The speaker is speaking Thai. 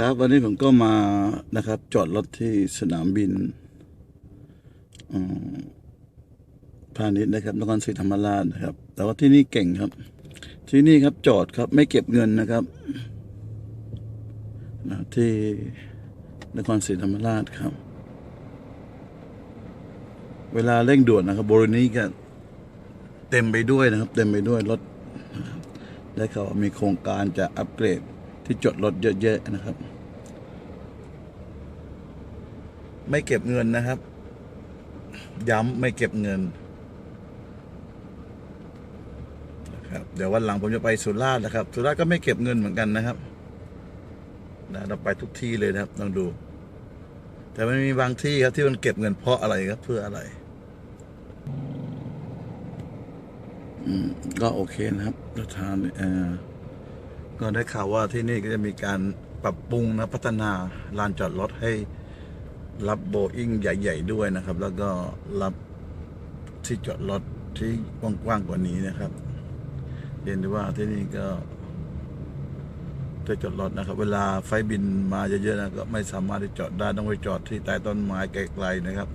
ครับวันนี้ผมก็มานะครับ จอดรถที่สนามบินพาณิชย์นะครับนครศรีธรรมราชนะครับ แต่ว่าที่นี่เก่งครับ ที่นี่ครับจอดครับ ไม่เก็บเงินนะครับนะที่นครศรีธรรมราชครับ เวลาเร่งด่วนนะครับบริเวณนี้ก็เต็มไปด้วยนะครับ เต็มไปด้วยรถและเขามีโครงการจะอัปเกรด ที่จอดรถเยอะๆนะครับ ไม่เก็บเงินนะครับ ย้ำไม่เก็บเงินนะครับ เดี๋ยววันหลังผมจะไปสุราษฎร์นะครับสุราษฎร์ก็ไม่เก็บเงินเหมือนกันนะครับนะเราไปทุกที่เลยนะครับต้องดู แต่มันมีบางที่ครับที่มันเก็บเงินเพราะอะไรครับ เพื่ออะไรอืมก็โอเคนะครับประธานเอ่อ ก็ได้ข่าวว่าที่นี่ก็จะมีการปรับปรุงนะพัฒนาลานจอดรถให้รับโบอิงใหญ่ ๆ ด้วยนะครับ แล้วก็รับที่จอดรถที่กว้างๆกว่านี้นะครับเรียนได้ว่าที่นี่ก็ที่จอดรถนะครับ เวลาไฟบินมาเยอะๆนะก็ไม่สามารถที่จอดได้ต้องไปจอดที่ใต้ต้นไม้ไกลๆนะครับ